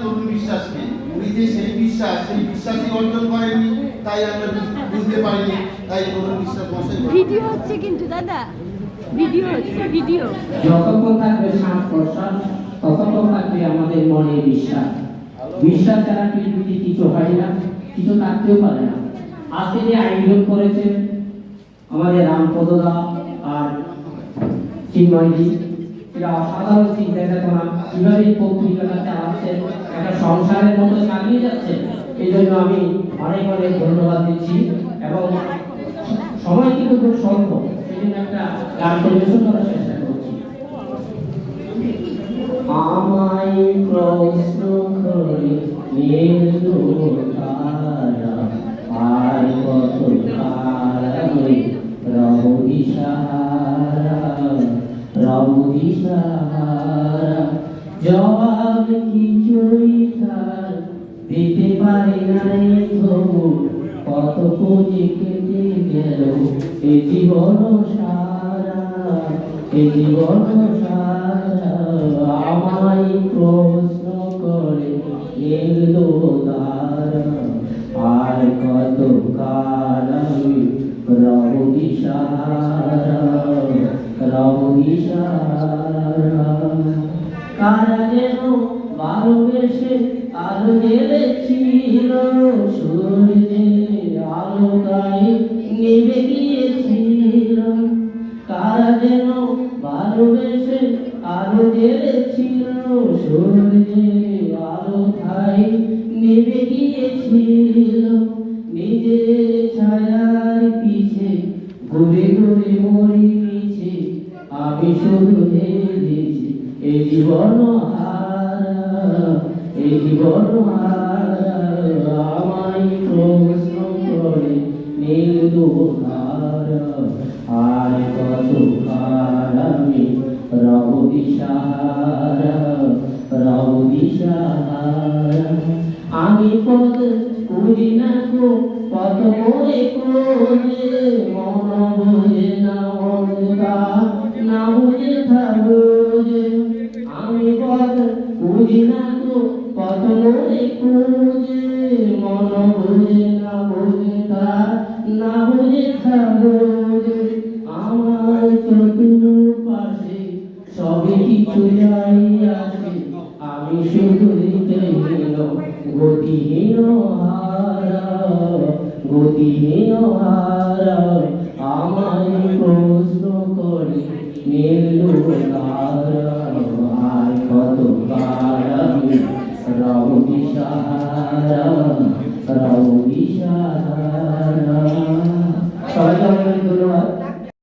তরুণ বিশ্বাসকে উনি যে সেই বিশ্বাস সেই বিশ্বাসই অর্জন করেননি তাই আমরা বুঝতে পারিনি তাই তরুণ বিশ্বাস মশাই ভিডিও হচ্ছে কিন্তু দাদা ভিডিও হচ্ছে ভিডিও। যতক্ষণ থাকবে শ্বাস প্রশ্বাস ততক্ষণ থাকবে আমাদের মনে বিশ্বাস। বিশ্বাস ছাড়া পৃথিবীতে কিছু হয় না কিছু থাকতেও পারে না। আজকে যে আয়োজন করেছে আমাদের রামপদদা আর চিন্ময়জি চিন্তা চেতনা কীভাবে একটা সংসারের মতো চালিয়ে যাচ্ছে। এই জন্য আমি অনেক অনেক ধন্যবাদ দিচ্ছি এবং সময় কিন্তু খুব স্বল্প, সেই জন্য একটা গান পরিবেশন করার চেষ্টা করছি। আমায় প্রশ্ন করে সাহারা জবাব কিছুই তার? দিতে পারি না রে কত পুঁজি কেটে গেল? এ জীবন সারা, এ জীবন সারা, আমায় প্রশ্ন করে এলো রবি সারা রবি সারা কারা যেন ভালোবেসে আলো জ্বেলেছিল সূর্যের আলো গায়ে নেমে গিয়েছিল কারা যেন ভালোবেসে আলো জ্বেলেছিল সূর্যের আলো খাই নেমে গিয়েছিল নিজের ছায়ার পিছে, ঘুরে ঘুরে মরি মিছে আমি শুধু হেরেছি। এই জীবন হারা এই জীবন হারা, আমায় প্রশ্ন করে নীল দুহারা। আর কত কার আমি রব দিশাহারা রব দিশাহারা। আমি পদ করি না গো কত মোরে কোনে মন বোঝে না মনটা না বুঝে থাকবে আমি পদ ভুলি না গো কত মোরে কোনে মন বোঝে না বুঝে না বুঝে থাকবে গতিহীন আমায় প্রশ্ন করে নীলু কত কার আমি রব দিশাহারা